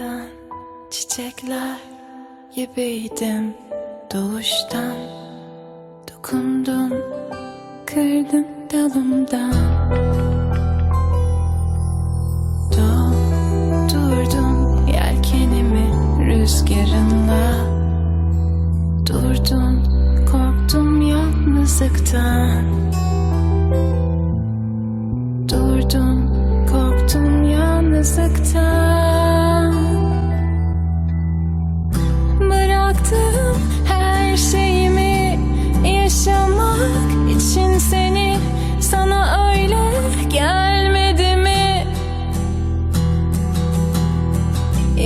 Ben çiçekler gibiydim. Doğuştan Dokundun, kırdın dalımdan. Doldurdun yelkenimi rüzgarınla Durdun, korktum yalnızlıktan. Durdun, korktum yalnızlıktan için seni Sana öyle gelmedi mi?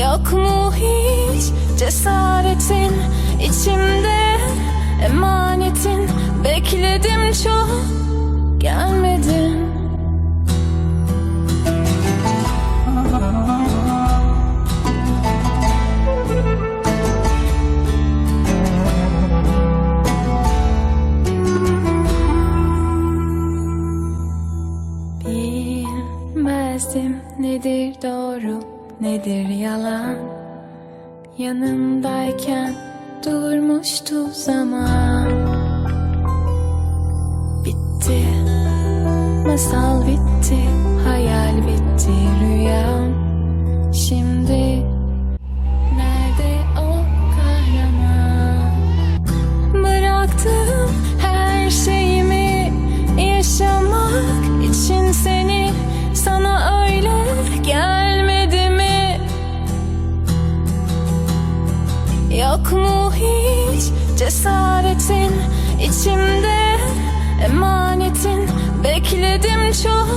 Yok mu hiç cesaretin içimde emanetin Bekledim çok Bilmezdim nedir doğru nedir yalan? Yanımdayken durmuştu zaman. Bitti masal bitti hayal bitti rüyam Şimdi nerede o kahraman? Bıraktım her şeyimi yaşamak için seni gelmedi mi? Yok mu hiç cesaretin içimde? Emanetin. Bekledim çok